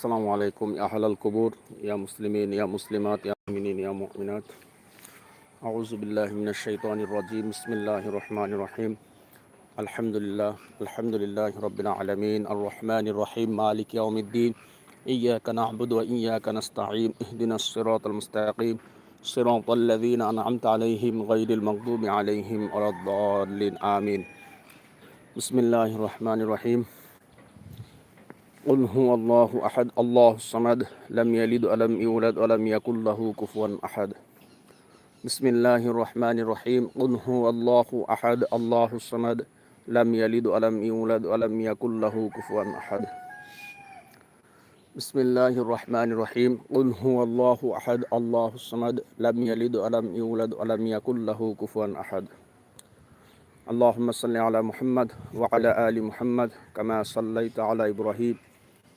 السلام عليكم يا أهل القبور يا مسلمين يا مسلمات يا مؤمنين يا مؤمنات. أعوذ بالله من الشيطان الرجيم. بسم الله الرحمن الرحيم. الحمد لله الحمد لله رب العالمين. الرحمن الرحيم. مالك يوم الدين. إياك نعبد وإياك نستعين. اهدنا الصراط المستقيم. صراط الذين أنعمت عليهم غير المغضوب عليهم ولا الضالين. آمين. بسم الله الرحمن الرحيم. قل هو الله أحد الله الصمد لم يلد ولم يولد ولم يكن له كفوا أحد. بسم الله الرحمن الرحيم. قل هو الله أحد الله الصمد لم يلد ولم يولد ولم يكن له كفوا أحد. بسم الله الرحمن الرحيم. قل هو الله أحد الله الصمد لم يلد ولم يولد ولم يكن له كفوا أحد. اللهم صل على محمد وعلى آل محمد كما صليت على إبراهيم.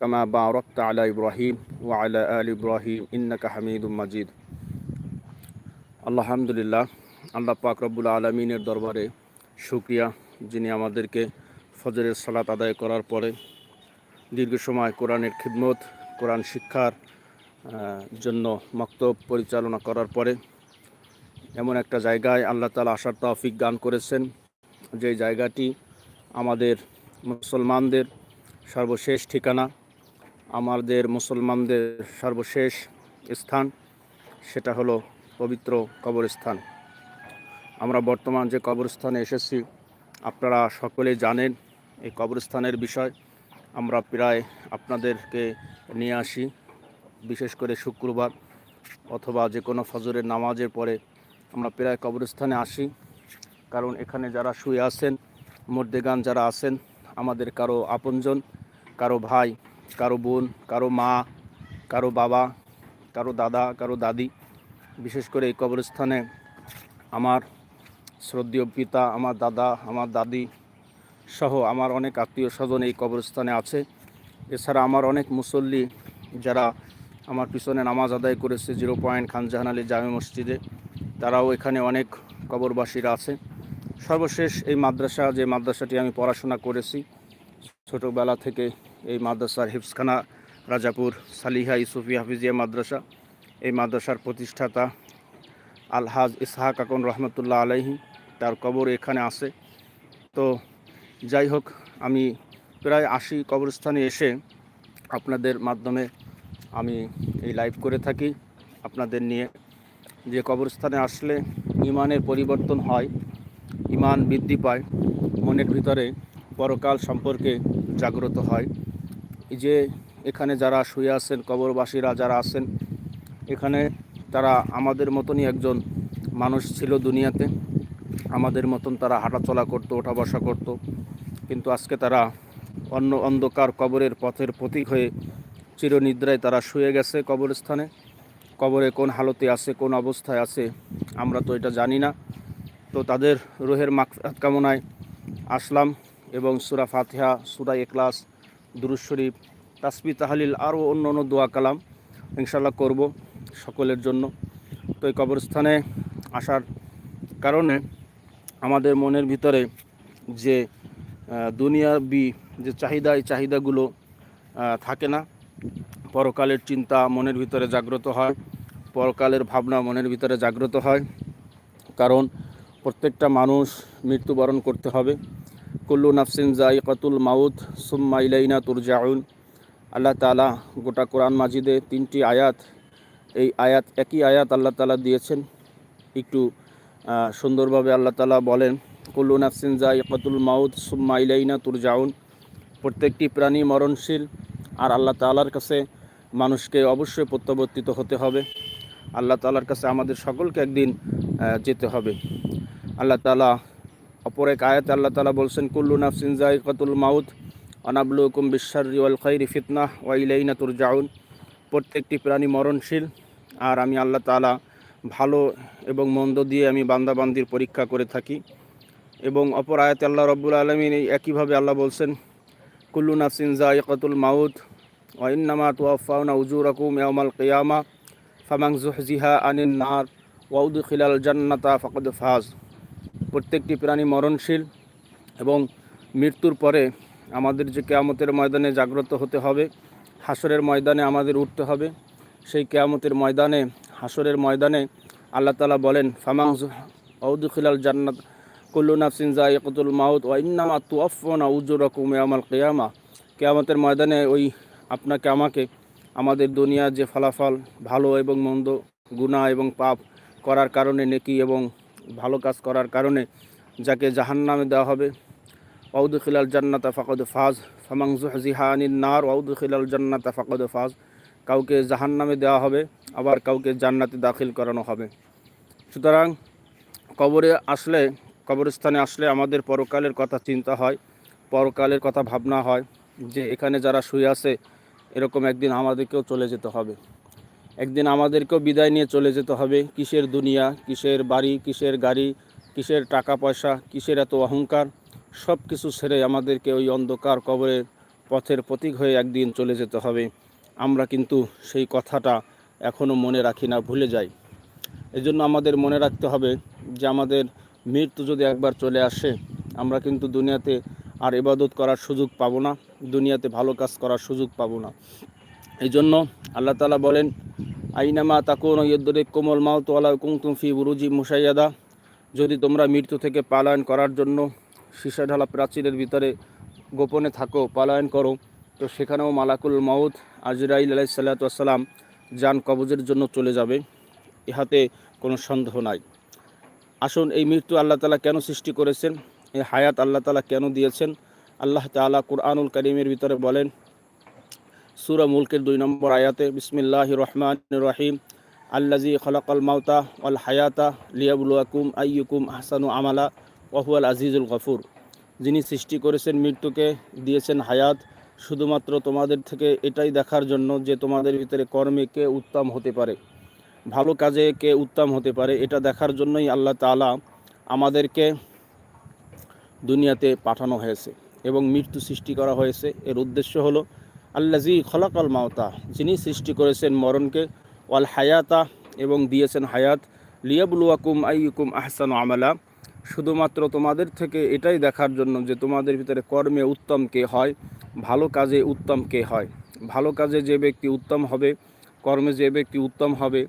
কামা বারত আলা ইব্রাহিম ও আলা আল ইব্রাহিম ইন্নাকা হামিদুম মাজিদ আলহামদুলিল্লাহ আল্লাহ পাক রব্বুল আলমিনের দরবারে সুক্রিয়া যিনি আমাদেরকে ফজরের সালাত আদায় করার পরে দীর্ঘ সময় কোরআনের খিদমত, কোরআন শিক্ষার জন্য মক্তব পরিচালনা করার পরে এমন একটা জায়গায় আল্লাহ তালা আসার তফিক গান করেছেন, যে জায়গাটি আমাদের মুসলমানদের সর্বশেষ ঠিকানা। আমাদের মুসলমানদের সর্বশেষ স্থান, সেটা হলো পবিত্র কবরস্থান। আমরা বর্তমান যে কবরস্থানে এসেছি, আপনারা সকলে জানেন এই কবরস্থানের বিষয়। আমরা প্রায় আপনাদেরকে নিয়ে আসি, বিশেষ করে শুক্রবার অথবা যে কোনো ফজরের নামাজের পরে আমরা প্রায় কবরস্থানে আসি। কারণ এখানে যারা শুয়ে আছেন, মর্দেগান যারা আছেন, আমাদের কারও আপনজন, কারও ভাই কারও বোন, কারও মা, কারও বাবা, কারও দাদা, কারও দাদি। বিশেষ করে এই কবরস্থানে আমার শ্রদ্ধীয় পিতা, আমার দাদা, আমার দাদি সহ আমার অনেক আত্মীয় স্বজন এই কবরস্থানে আছে। এছাড়া আমার অনেক মুসল্লি যারা আমার পিছনে নামাজ আদায় করেছে, জিরো পয়েন্ট খানজাহান আলী জামে মসজিদে, তারাও এখানে অনেক কবরবাসীরা আছে। সর্বশেষ এই মাদ্রাসা, যে মাদ্রাসাটি আমি পড়াশোনা করেছি, ছোটোবেলা থেকে এই মাদ্রাসার হিফসখানা রাজাপুর, সালিহা ইসুফি হাফিজিয়া মাদ্রাসা, এই মাদ্রাসার প্রতিষ্ঠাতা আলহাজ ইসহাক আকন রহমতুল্লাহ আলাইহি তার কবর এখানে আছে। তো যাই হোক, আমি প্রায় আশি কবরস্থানে এসে আপনাদের মাধ্যমে আমি এই লাইভ করে থাকি। আপনাদের নিয়ে যে কবরস্থানে আসলে ইমানের পরিবর্তন হয়, ইমান বৃদ্ধি পায়, মনের ভিতরে পরকাল সম্পর্কে জাগ্রত হয়। যে এখানে যারা শুয়ে আছেন, কবরবাসীরা যারা আছেন, এখানে তারা আমাদের মতনই একজন মানুষ ছিল দুনিয়াতে। আমাদের মতন তারা হাঁটাচলা করতো ওঠা বসা করতো। কিন্তু আজকে তারা অন্য অন্ধকার কবরের পথের প্রতীক হয়ে চিরনিদ্রায় তারা শুয়ে গেছে কবরস্থানে। কবরে কোন হালতে আছে, কোন অবস্থায় আছে, আমরা তো এটা জানি না। তো তাদের রোহের মাকফাত কামনায় আসলাম এবং সুরা ফাতিহা, সুরা এক্লাস দুরুজ শরীফ তাসবি তাহালিল, আরও অন্য অন্য দোয়া কালাম ইনশাল্লাহ করব সকলের জন্য। তো এই কবরস্থানে আসার কারণে আমাদের মনের ভিতরে যে দুনিয়াবি যে চাহিদা, এই চাহিদাগুলো থাকে না। পরকালের চিন্তা মনের ভিতরে জাগ্রত হয়, পরকালের ভাবনা মনের ভিতরে জাগ্রত হয়। কারণ প্রত্যেকটা মানুষ মৃত্যুবরণ করতে হবে। কুল্লু নাফসিন জাইকাতুল মাউত সুম্মা ইলাইনা তুরজাউন। আল্লাহ তালা গোটা কোরআন মাজিদে তিনটি আয়াত, এই আয়াত একই আয়াত আল্লাহ তালা দিয়েছেন। একটু সুন্দরভাবে আল্লাহ তালা বলেন, কুল্লু নাফসিন জাইকাতুল মাউত সুম্মা ইলাইনা তুরজাউন। প্রত্যেকটি প্রাণী মরণশীল আর আল্লাহ তালার কাছে মানুষকে অবশ্যই প্রত্যাবর্তিত হতে হবে। আল্লাহ তালার কাছে আমাদের সকলকে একদিন যেতে হবে। আল্লাহ তালা অপর এক আয়াতে আল্লাহ তালা বলছেন, কুল্লু নাফসিন জাইকাতুল মাউত অনাবলুকুম বিশ্বারি ওয়াল খৈরি ফিতনা ওয়াইলাইনা তুরজাউন। প্রত্যেকটি প্রাণী মরণশীল, আর আমি আল্লাহ তালা ভালো এবং মন্দ দিয়ে আমি বান্দাবান্দির পরীক্ষা করে থাকি। এবং অপর আয়াতে আল্লাহ রব্বুল আলমিন এই একইভাবে আল্লাহ বলছেন, কুল্লু নাফসিন জাইকাতুল মাউদ ওয়াইন্নামা তুয়াফাউনা উজুরাকুম ইয়ামাল কিয়ামা ফামাং জুহজিহা আনিন নার ওয়াউদ খিলাল জান্নাতা ফকদ ফাজ। প্রত্যেকটি প্রাণী মরণশীল এবং মৃত্যুর পরে আমাদের যে কেয়ামতের ময়দানে জাগ্রত হতে হবে হাসরের ময়দানে আমাদের উঠতে হবে। সেই কেয়ামতের ময়দানে হাসরের ময়দানে আল্লাহ তালা বলেন ফামাং ঔদ খিলাল জান্নাত, কুল্লু নাফসিন জাইকুল মাউত, ওয়া ইন্নামা তুয়াফনা উজুরাকুম ইয়ামাল কিয়ামা। কেয়ামতের ময়দানে ওই আপনাকে, আমাকে, আমাদের দুনিয়ার যে ফলাফল ভালো এবং মন্দ, গুনাহ এবং পাপ করার কারণে নেকি এবং ভালো কাজ করার কারণে যাকে জাহান্নামে দেওয়া হবে। ওয়াউদ খিলাল জান্নাতা ফাকদ ফাজ ফামাং জুহজিহানিন নার ওয়াউদ খিলাল জান্নাতা ফাকদ ফাজ। কাউকে জাহান্নামে দেওয়া হবে, আবার কাউকে জান্নাতে দাখিল করানো হবে। সুতরাং কবরে আসলে, কবরস্থানে আসলে আমাদের পরকালের কথা চিন্তা হয়, পরকালের কথা ভাবনা হয় যে এখানে যারা শুয়ে আছে, এরকম একদিন আমাদেরকেও চলে যেতে হবে। একদিন আমাদেরকেও বিদায় নিয়ে চলে যেতে হবে। কিসের দুনিয়া, কিসের বাড়ি, কিসের গাড়ি, কিসের টাকা পয়সা, কিসের এত অহংকার? সব কিছু ছেড়ে আমাদেরকে ওই অন্ধকার কবরের পথের প্রতীক হয়ে একদিন চলে যেতে হবে। আমরা কিন্তু সেই কথাটা এখনও মনে রাখি না, ভুলে যাই। এজন্য আমাদের মনে রাখতে হবে যে আমাদের মৃত্যু যদি একবার চলে আসে, আমরা কিন্তু দুনিয়াতে আর ইবাদত করার সুযোগ পাবো না, দুনিয়াতে ভালো কাজ করার সুযোগ পাবো না। এই জন্য আল্লাহ তালা বলেন আইনামা তাকুন ইয়দ্দরে কোমল মাও তোয়ালা কুমতুম ফি বুরুজি মুসাইয়াদা যদি তোমরা মৃত্যু থেকে পালায়ন করার জন্য সীসা ঢালা প্রাচীরের ভিতরে গোপনে থাকো, পালায়ন করো, তো সেখানেও মালাকুল মাউদ আজরাইল আলাই সাল্লাতাম যান কবজের জন্য চলে যাবে। ইহাতে কোনো সন্দেহ নাই। আসুন এই মৃত্যু আল্লাহ তালা কেন সৃষ্টি করেছেন? এই হায়াত আল্লাহ তালা কেন দিয়েছেন? আল্লাহ তালা কুরআনুল করিমের ভিতরে বলেন সুরা মুলকের দুই নম্বর আয়াতে বিসমিল্লাহ রহমান রহিম আল্লাজি খলাকাল মাউতা অল হায়াতা লিয়াবুলুয়াকুম আইয়ুকুম আহসানু আমালা ওহুয়াল আজিজুল গফুর। যিনি সৃষ্টি করেছেন মৃত্যুকে, দিয়েছেন হায়াত, শুধুমাত্র তোমাদের থেকে এটাই দেখার জন্য যে তোমাদের ভিতরে কর্মে কে উত্তম হতে পারে। ভালো কাজে কে উত্তম হতে পারে, এটা দেখার জন্যই আল্লাহ তালা আমাদেরকে দুনিয়াতে পাঠানো হয়েছে এবং মৃত্যু সৃষ্টি করা হয়েছে। এর উদ্দেশ্য হলো আল্লাজি খলাকাল মাওতা যিনি সৃষ্টি করেছেন মরণকে, ওয়াল হায়াতা, এবং দিয়েছেন হায়াত, লিয়াবুলুয়াকুম আইয়ুকুম আহসান আমালা। শুধুমাত্র তোমাদের থেকে এটাই দেখার জন্য যে তোমাদের ভিতরে কর্মে উত্তম কে হয়, ভালো কাজে উত্তম কে হয়। ভালো কাজে যে ব্যক্তি উত্তম হবে, কর্মে যে ব্যক্তি উত্তম হবে,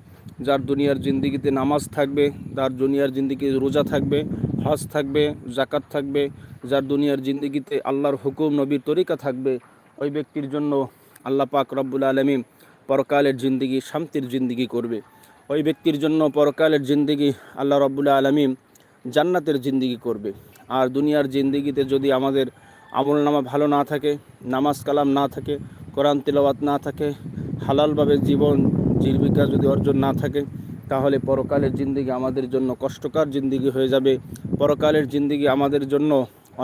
যার দুনিয়ার জিন্দিগিতে নামাজ থাকবে, তার দুনিয়ার জিন্দিগি রোজা থাকবে, হজ থাকবে জাকাত থাকবে, যার দুনিয়ার জিন্দিগিতে আল্লাহর হুকুম, নবীর তরিকা থাকবে ওই ব্যক্তির জন্য আল্লাহ পাক রব্বুল আলমী পরকালের জিন্দিগি, শান্তির জিন্দিগি করবে। ওই ব্যক্তির জন্য পরকালের জিন্দিগি আল্লাহ রব্বুল্লা আলমী জান্নাতের জিন্দিগি করবে। আর দুনিয়ার জিন্দিগিতে যদি আমাদের আমল নামা ভালো না থাকে, নামাজ কালাম না থাকে, কোরআন তেলাওয়াত না থাকে, হালালভাবে জীবন জীবিকা যদি অর্জন না থাকে, তাহলে পরকালের জিন্দিগি আমাদের জন্য কষ্টকর জিন্দিগি হয়ে যাবে। পরকালের জিন্দিগি আমাদের জন্য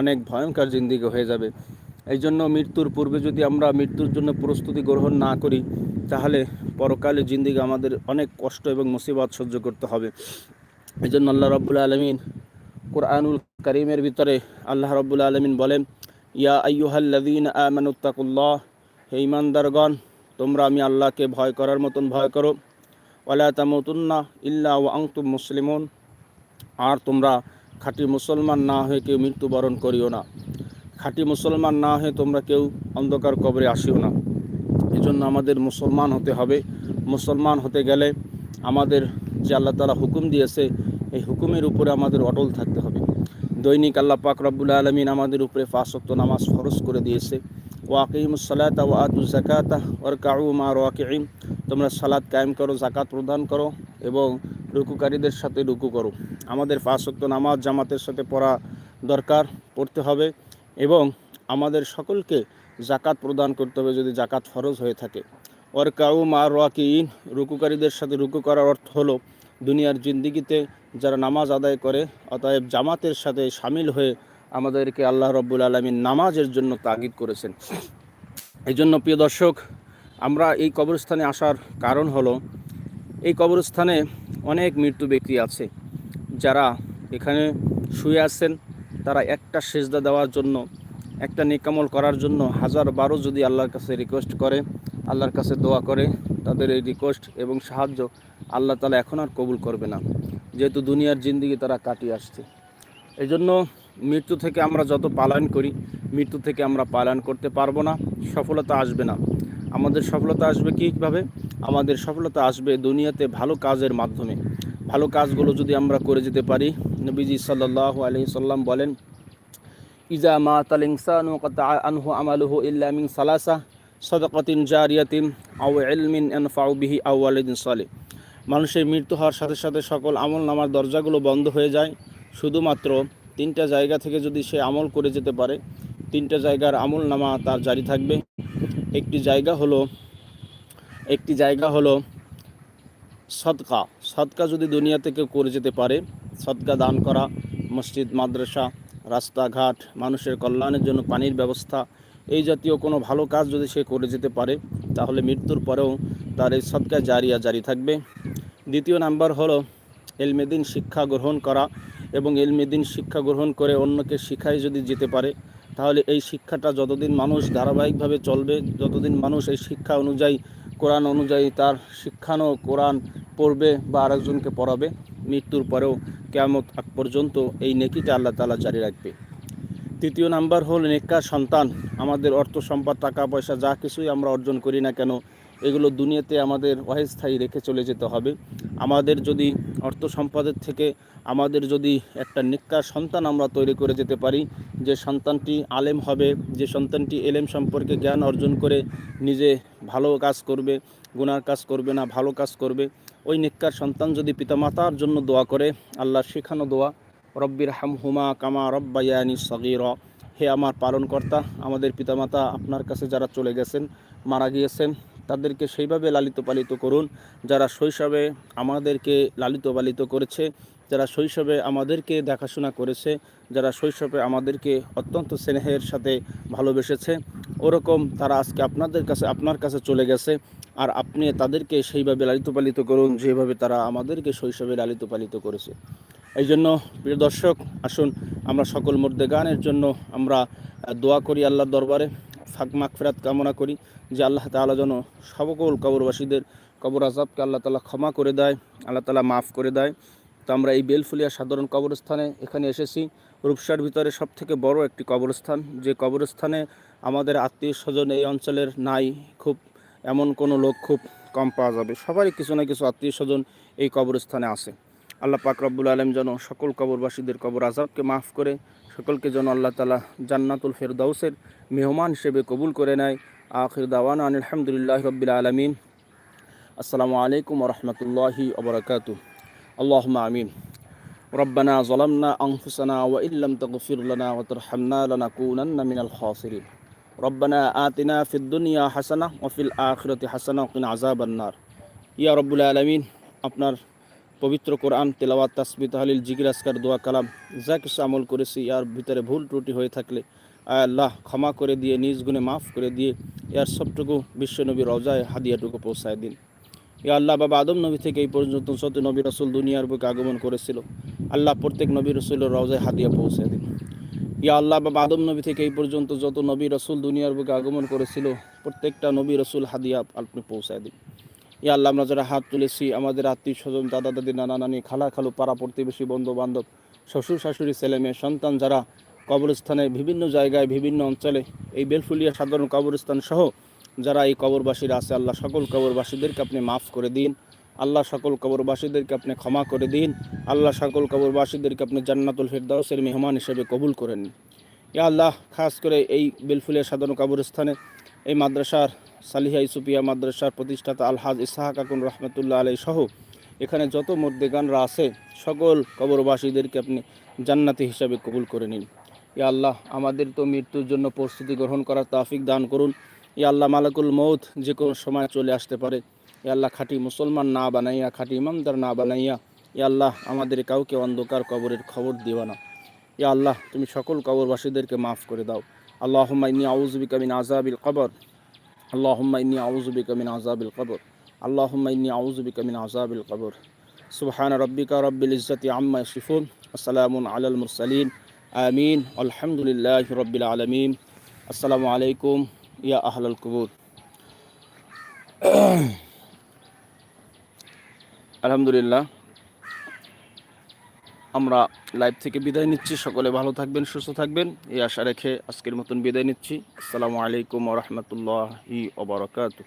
অনেক ভয়ঙ্কর জিন্দিগি হয়ে যাবে। এই জন্য মৃত্যুর পূর্বে যদি আমরা মৃত্যুর জন্য প্রস্তুতি গ্রহণ না করি, তাহলে পরকালের জিন্দিগি আমাদের অনেক কষ্ট এবং মুসিবত সহ্য করতে হবে। এই জন্য আল্লাহ রব্বুল আলমিন কোরআনুল করিমের ভিতরে আল্লাহ রব্বুল আলমিন বলেন, ইয়া আইয়ুহাল্লাদিন আমানুত্তাকুল্লাহ হে ইমানদারগণ তোমরা আমি আল্লাহকে ভয় করার মতন ভয় করো। ওয়ালা তামতুন্না ইল্লা ও আংতুম মুসলিমন আর তোমরা খাঁটি মুসলমান না হয়ে কেউ মৃত্যুবরণ করিও না। খাঁটি মুসলমান না হয়ে তোমরা কেউ অন্ধকার কবরে আসিও না। এই জন্য আমাদের মুসলমান হতে হবে। মুসলমান হতে গেলে আমাদের যে আল্লাহ তালা হুকুম দিয়েছে, এই হুকুমের উপরে আমাদের অটল থাকতে হবে। দৈনিক আল্লাহ পাক রব্বুল আলমিন আমাদের উপরে ফাঁসত্ব নামাজ ফরজ করে দিয়েছে। ওয়াকিমুসালাতা ওয়া আতু জাকাতা ওর কাউ মা ওয়াকিম তোমরা সালাদ কায়েম করো জাকাত প্রদান করো এবং রুকুকারীদের সাথে রুকু করো। আমাদের ফাঁসত্ব নামাজ জামাতের সাথে পড়া দরকার, পড়তে হবে। এবং আমাদের সকলকে জাকাত প্রদান করতে হবে যদি জাকাত ফরজ হয়ে থাকে। ওর কাউ মা রোয়াকিন রুকুকারীদের সাথে রুকু করার অর্থ হলো, দুনিয়ার জিন্দিগিতে যারা নামাজ আদায় করে, অতএব জামাতের সাথে সামিল হয়ে আমাদেরকে আল্লাহ রব্বুল আলমিন নামাজের জন্য তাগিদ করেছেন। এই জন্য প্রিয় দর্শক, আমরা এই কবরস্থানে আসার কারণ হলো, এই কবরস্থানে অনেক মৃত্যু ব্যক্তি আছে যারা এখানে শুয়ে আছেন তারা একটা সেজদা দেওয়ার জন্য, একটা নিকামল করার জন্য হাজার বারো যদি আল্লাহর কাছে রিকোয়েস্ট করে, আল্লাহর কাছে দোয়া করে, তাদের এই রিকোয়েস্ট এবং সাহায্য আল্লাহ তালা এখন আর কবুল করবে না। যেহেতু দুনিয়ার জিন্দিগি তারা কাটিয়ে আসছে। এই জন্য মৃত্যু থেকে আমরা যত পালন করি, মৃত্যু থেকে আমরা পালন করতে পারব না, সফলতা আসবে না। আমাদের সফলতা আসবে কীভাবে? আমাদের সফলতা আসবে দুনিয়াতে ভালো কাজের মাধ্যমে। ভালো কাজগুলো যদি আমরা করে যেতে পারি, নবীজি সাল্লাহ আলি সাল্লাম বলেন, ইজা মা তাল ইনসানু কত আনহু আমালুহু ইল্লা মিন সালাসা সদকাতিন জারিয়াতিন আউ ইলমিন আনফাউ বিহি আউ ওয়ালিদিন সালে মানুষের মৃত্যু হওয়ার সাথে সাথে সকল আমল নামার দরজাগুলো বন্ধ হয়ে যায়। শুধুমাত্র তিনটা জায়গা থেকে যদি সে আমল করে যেতে পারে, তিনটা জায়গার আমল নামা তার জারি থাকবে। একটি জায়গা হলো, একটি জায়গা হলো সদকা সদকা যদি দুনিয়া থেকে করে যেতে পারে, সদকা দান করা, মসজিদ, মাদ্রাসা, রাস্তাঘাট, মানুষের কল্যাণের জন্য পানির ব্যবস্থা, এই জাতীয় কোনো ভালো কাজ যদি সে করে যেতে পারে, তাহলে মৃত্যুর পরেও তার এই সদকা জারিয়া জারি থাকবে। দ্বিতীয় নাম্বার হলো এলমেদিন শিক্ষা গ্রহণ করা এবং এলমেদিন শিক্ষা গ্রহণ করে অন্যকে শিখায় যদি যেতে পারে, তাহলে এই শিক্ষাটা যতদিন মানুষ ধারাবাহিকভাবে চলবে, যতদিন মানুষ এই শিক্ষা অনুযায়ী কোরআন অনুযায়ী তার শিক্ষানো কোরআন পড়বে বা আরেকজনকে পড়াবে, মৃত্যুর পরেও কেয়ামত আগ পর্যন্ত এই নেকিটা আল্লাহ তালা জারি রাখবে। তৃতীয় নাম্বার হল নেককার সন্তান। আমাদের অর্থ, সম্পদ, টাকা, পয়সা যা কিছুই আমরা অর্জন করি না কেন এগুলো দুনিয়াতে আমাদের অস্থায়ী রেখে চলে যেতে হবে। আমাদের যদি অর্থ সম্পদের থেকে আমাদের যদি একটা নিকার সন্তান আমরা তৈরি করে যেতে পারি, যে সন্তানটি আলেম হবে, যে সন্তানটি এলেম সম্পর্কে জ্ঞান অর্জন করে নিজে ভালো কাজ করবে, গুনার কাজ করবে না, ভালো কাজ করবে, ওই নিকার সন্তান যদি পিতামাতার জন্য দোয়া করে, আল্লাহ শেখানো দোয়া, রব্বির হাম হুমা কামা রব্বায়ানি সগির হে আমার পালনকর্তা, আমাদের পিতামাতা আপনার কাছে যারা চলে গেছেন, মারা গিয়েছেন তাদেরকে সেইভাবে লালিত পালিত করুন, যারা শৈশবে আমাদেরকে লালিত পালিত করেছে, যারা শৈশবে আমাদেরকে দেখাশোনা করেছে, যারা শৈশবে আমাদেরকে অত্যন্ত স্নেহের সাথে ভালোবেসেছে, ওরকম তারা আজকে আপনাদের কাছে, আপনার কাছে চলে গেছে, আর আপনি তাদেরকে সেইভাবে লালিত পালিত করুন, যেভাবে তারা আমাদেরকে শৈশবে লালিত পালিত করেছে। এই জন্য, প্রিয় দর্শক, আসুন আমরা সকল মধ্যে গানের জন্য আমরা দোয়া করি আল্লাহর দরবারে। ফাঁক মাগফিরাত কামনা করি যে আল্লাহ তাআলা যেন সকল কবরবাসীদের কবর আজাবকে আল্লাহ তালা ক্ষমা করে দেয়, আল্লাহ তালা মাফ করে দেয়। তো আমরা এই বেলফুলিয়া সাধারণ কবরস্থানে এখানে এসেছি। রূপসার ভিতরে সব থেকে বড় একটি কবরস্থান। যে কবরস্থানে আমাদের আত্মীয় স্বজন এই অঞ্চলের নাই খুব, এমন কোনো লোক খুব কম পাওয়া যাবে। সবারই কিছু না কিছু আত্মীয় স্বজন এই কবরস্থানে আছে। আল্লাহ পাক রব্বুল আলম যেন সকল কবরবাসীদের কবর আজাদকে মাফ করে, সকলকে যেন আল্লাহ তালা জান্নাতুল ফেরদাউসের মেহমান হিসেবে কবুল করে নেয়। আখির দাওয়ান আলহামদুলিল্লাহ রব্বিল আলমিন। আসসালামু আলাইকুম রহমতুল্লাহি ওবরাকাতু আল্লাহ আমিন। রব্বানা জলামনা আংফুসানা ওয়া ইল্লাম তগফির লানা ওয়া তারহামনা লানাকুনান্না মিনাল খাসিরিন। রব্বানা আতিনা ফিদ দুনিয়া হাসানা ওয়া ফিল আখিরাতি হাসানা ওয়া কিনা আযাবান্নার ইয়া রব্বুল আলামিন, আপনার পবিত্র কোরআন, তেলাওয়াত তাসবি তাহলিল, জিকির আসকার দোয়া, কালাম, যা কিছু আমল করেছি ইয়ার ভিতরে ভুল ত্রুটি হয়ে থাকলে আল্লাহ, ক্ষমা করে দিয়ে, নিজ গুণে মাফ করে দিয়ে ইয়ার সবটুকু বিশ্বনবী রজায় হাদিয়াটুকু পৌঁছায় দিন। ইয়া আল্লাহ বাবা আদম নবী থেকে এই পর্যন্ত সত্য নবী রসুল দুনিয়ার বুকে আগমন করেছিল। আল্লাহ প্রত্যেক নবী রসুলের রওজায় হাদিয়া পৌঁছায় দিন। ইয়া আল্লাহ বাবা আদম নবী থেকে এই পর্যন্ত যত নবী রসুল দুনিয়ার বুকে আগমন করেছিল, প্রত্যেকটা নবী রসুল হাদিয়া আপনি পৌঁছায় দিন। ইয়া আল্লাহ, আমরা যারা হাত তুলেছি, আমাদের আত্মীয় স্বজন দাদা দাদি নানা নানি খালা খালু পাড়া প্রতিবেশী বন্ধু বান্ধব শ্বশুর শাশুড়ি ছেলে মেয়ে সন্তান যারা কবরস্থানে বিভিন্ন জায়গায়, বিভিন্ন অঞ্চলে, এই বেলফুলিয়া সাধারণ কবরস্থান সহ যারা এই কবরবাসীরা আছে, আল্লাহ সকল কবরবাসীদেরকে আপনি মাফ করে দিন। আল্লাহ সকল কবরবাসীদেরকে আপনি ক্ষমা করে দিন। আল্লাহ সকল কবরবাসীদেরকে আপনি জান্নাতুল ফেরদাউসের মেহমান হিসেবে কবুল করেন। ইয়া আল্লাহ, খাস করে এই বেলফুলিয়া সাধারণ কবরস্থানে, এই মাদ্রাসার সালিহা ইসুপিয়া মাদ্রাসার প্রতিষ্ঠাতা আলহাজ ইসাহাক আকুন রহমতুল্লাহ আলাই সহ। এখানে যত মর্দেগানরা আছে, সকল কবরবাসীদেরকে আপনি জান্নাতি হিসাবে কবুল করে নিন। ইয়া আল্লাহ, আমাদের তো মৃত্যুর জন্য প্রস্তুতি গ্রহণ করার তাফিক দান করুন। ইয়া আল্লাহ, মালাকুল মৌত যে কোনো সময় চলে আসতে পারে। ইয়া আল্লাহ, খাঁটি মুসলমান না বানাইয়া, খাঁটি ইমামদার না বানাইয়া, ইয়া আল্লাহ, আমাদের কাউকে অন্ধকার কবরের খবর দিও না। ইয়া আল্লাহ, তুমি সকল কবরবাসীদেরকে মাফ করে দাও। আল্লাহ ইন্নি আউজবিকা মিন আজাবিল কবর। اللهم إني أعوذ بك من عذاب القبر. اللهم إني أعوذ بك من عذاب القبر. سبحان ربك رب العزة عما يصفون. السلام على المرسلين. آمين. الحمد لله رب العالمين. السلام عليكم يا أهل القبور. الحمد لله. আমরা লাইভ থেকে বিদায় নিচ্ছি। সকলে ভালো থাকবেন, সুস্থ থাকবেন। এই আশা রেখে আজকের মতন বিদায় নিচ্ছি। আসসালামু আলাইকুম রহমতুল্লাহি ওবরাকাতু